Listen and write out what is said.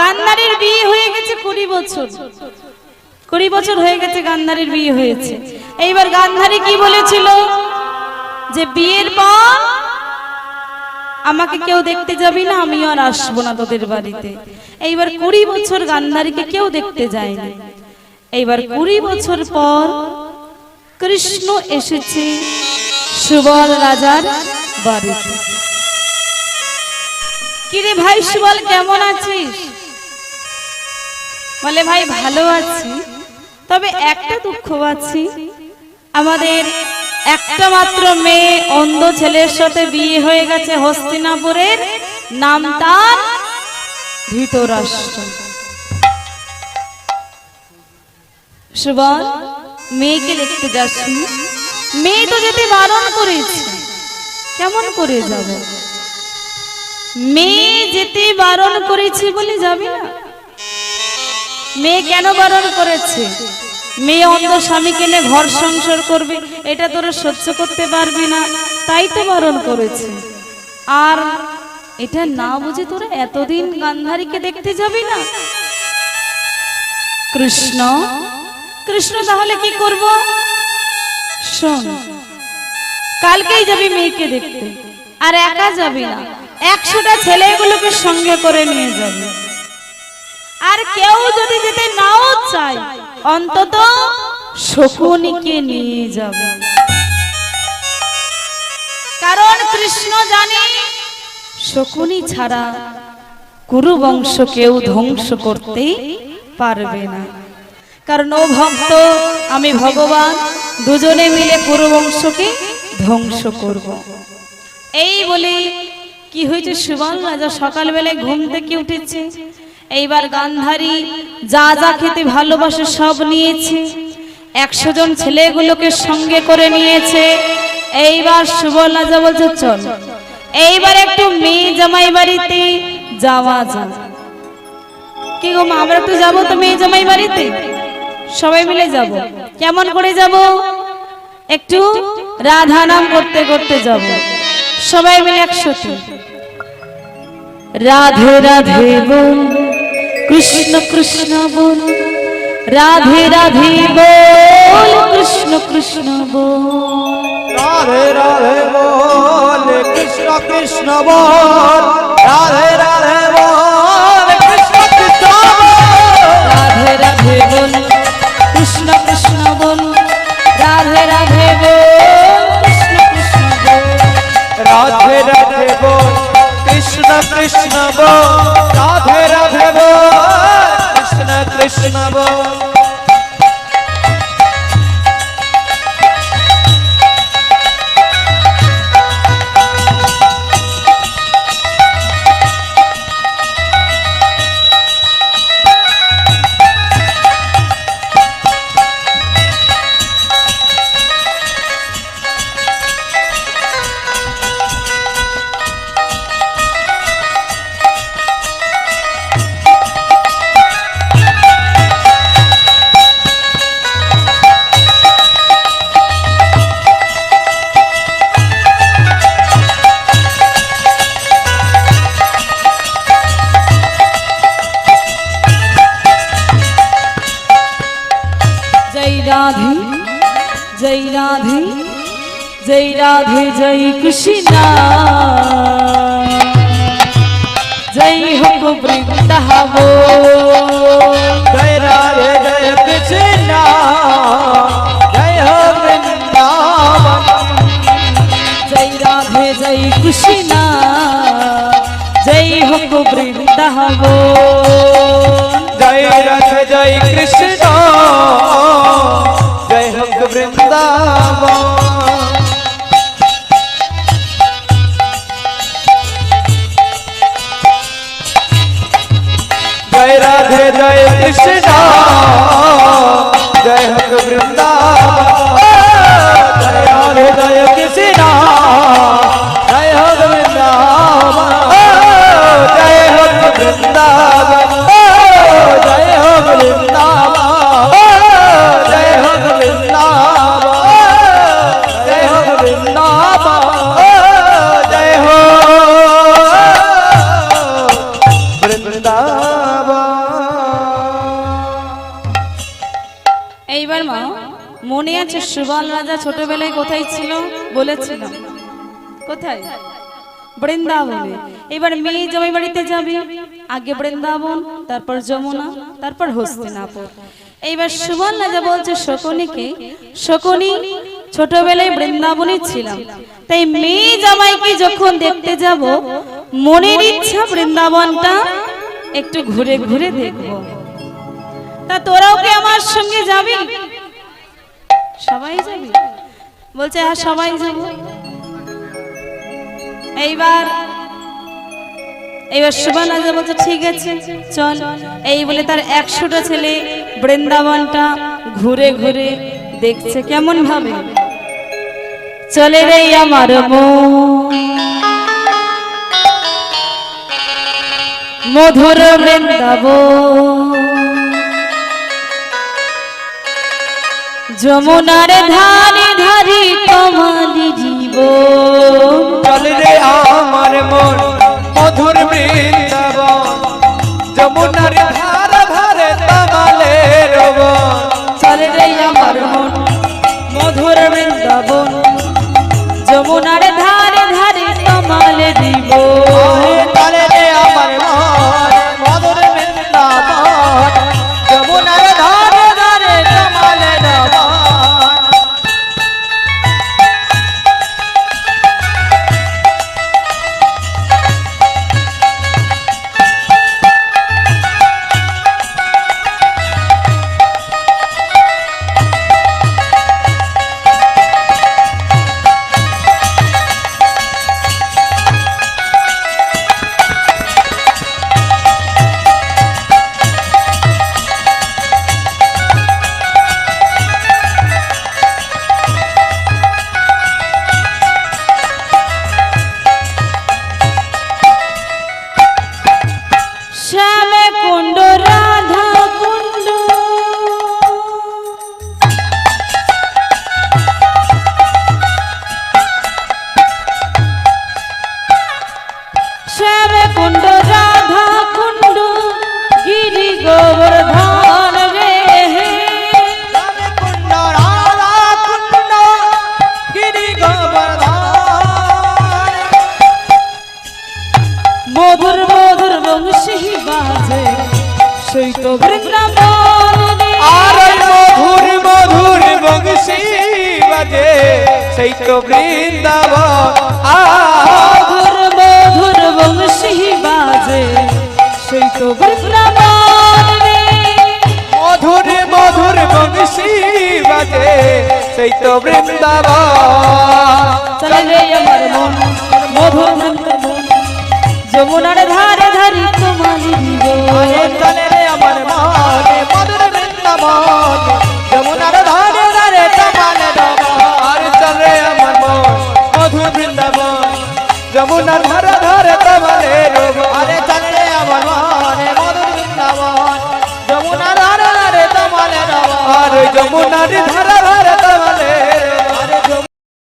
গান্ধারীর বিয়ে হয়ে গেছে কুড়ি বছর। কুড়ি বছর হয়ে গেছে গান্ধারীর বিয়ে হয়েছে। এইবার গান্ধারী কি বলেছিল? যে বিয়ের পর আমাকে কেউ দেখতে যাবি না, আমিও আর আসব না তোদের বাড়িতে। এইবার কুড়ি বছর গান্ধারীকে কেউ দেখতে যায়নি। এইবার কুড়ি বছর পর কৃষ্ণ এসেছে সুবল রাজার বাড়িতে। কিরে ভাই সুবল, কেমন আছিস? বলে, ভাই, ভালো আছি। তবে একটা দুঃখ আছি আমাদের একটা মাত্র মেয়ে, অন্ধ ছেলের সাথে বিয়ে হয়ে গেছে হস্তিনাপুরের নাম তার ধৃতরাষ্ট্র মেয়েকে দেখতে যাচ্ছি মেয়ে তো যেতে বারণ করেছে। কেমন করে যাব? মেয়ে যেতে বারণ করেছে বলে যাবে না? মেয়ে কেন বারণ করেছে? মেয়ে অন্ধ স্বামী কেনে ঘর সংসার করবে, এটা তোরা সহ্য করতে পারবি না। তাই তো বারণ করেছে। আর এটা না বুঝে তোরা এতদিন গান্ধারীকে দেখতে যাবি না? কৃষ্ণ কৃষ্ণ তাহলে কি করব? শোন, কালকেই যাবি মেয়েকে দেখতে। আর একা যাবি না। একশোটা ছেলেগুলোকে সঙ্গে করে নিয়ে যাবি। আর কেউ যদি যেতে নাও চায়, অন্তত শকুনিকে নিয়ে যাবে। কারণ কৃষ্ণ জানে, শকুনি ছাড়া কুরু বংশ কেউ ধ্বংস করতে পারবে না। কারণ ও ভক্ত, আমি ভগবান, দুজনে মিলে কুরু বংশকে ধ্বংস করব। এই বলে কি হয়েছে সুবল রাজা সকালবেলায় ঘুম থেকে উঠেছে? এইবার গান্ধারী, যা যা খেতে ভালোবাসে সব নিয়েছে। একশো জন ছেলেগুলোকে সঙ্গে করে নিয়েছে। এইবার সুবল রাজা বলছে, চল। এইবার একটু মেয়ে জামাই বাড়িতে যাওয়া যাক। কি গো আমরা তো যাব তো মেয়ে জামাই বাড়িতে? সবাই মিলে যাব। কেমন করে যাব? একটু রাধা নাম করতে করতে যাব। সবাই মিলে একসাথে। রাধে রাধে বল কৃষ্ণ কৃষ্ণ বল রাধে রাধে বল কৃষ্ণ কৃষ্ণ বল। রাধে রাধে বল কৃষ্ণ কৃষ্ণ বল রাধে রাধে বল কৃষ্ণ কৃষ্ণ বল রাধে রাধে বল কৃষ্ণ কৃষ্ণ বল রাধে রাধে বল কৃষ্ণ কৃষ্ণ বল। রাধে রাধে বল কৃষ্ণ কৃষ্ণ বল রাধে রাধে বল কৃষ্ণ কৃষ্ণ বল। রাধে জয় রাধে জয় রাধে জয় কৃষ্ণ জয় হোক বৃন্দাবন রাজা ছোটবেলায় কোথায় ছিল বলেছিলাম। কোথায়? বৃন্দাবনে। এবার মেয়ে জামাই বাড়িতে যাবে। আগে বৃন্দাবন, তারপর যমুনা, তারপর হস্তিনাপুর। এইবার সুবল রাজা বলছে, শকুনিকে, শকুনি, ছোটবেলায় বৃন্দাবনে ছিলাম। তাই মেয়ে জামাইকে যখন দেখতে যাব, মনের ইচ্ছা বৃন্দাবনটা একটু ঘুরে ঘুরে দেখব। তা তোরাও কি আমার সঙ্গে যাবি? সবাই যাবি? বলছে হ্যাঁ সবাই যাব। এইবার এইবার সুবান রাজা বলছে ঠিক আছে চল। এই বলে তার একশোটা ছেলে বৃন্দাবনটা ঘুরে ঘুরে দেখছে। কেমন ভাবে? চলে রে আমার মধুর বৃন্দাবন। যমুনার ধারে ধারি কমালি জীব চল রে আমার মন মধুর বৃন্দাবন। যমুনার ধার সেই তো বৃন্দাবন। আ মধুর বংশী বাজে সেই তো বৃন্দাবন রে। মধুর মধুর বংশী বাজে। সেই তো বৃন্দাবন। চলে আমার মন মধুর বৃন্দাবন। যমুনার ধারে ধারি দিব চলে রে আমার মনে মধুর বৃন্দাবন। যমুনার ধারে ধারে যমুনা ধারে ধারে তোমারে আরে চলে আমার মনে মধুর বৃন্দাবন যমুনা ধারে ধারে তোমারে আর যমুনার ধারে ধারে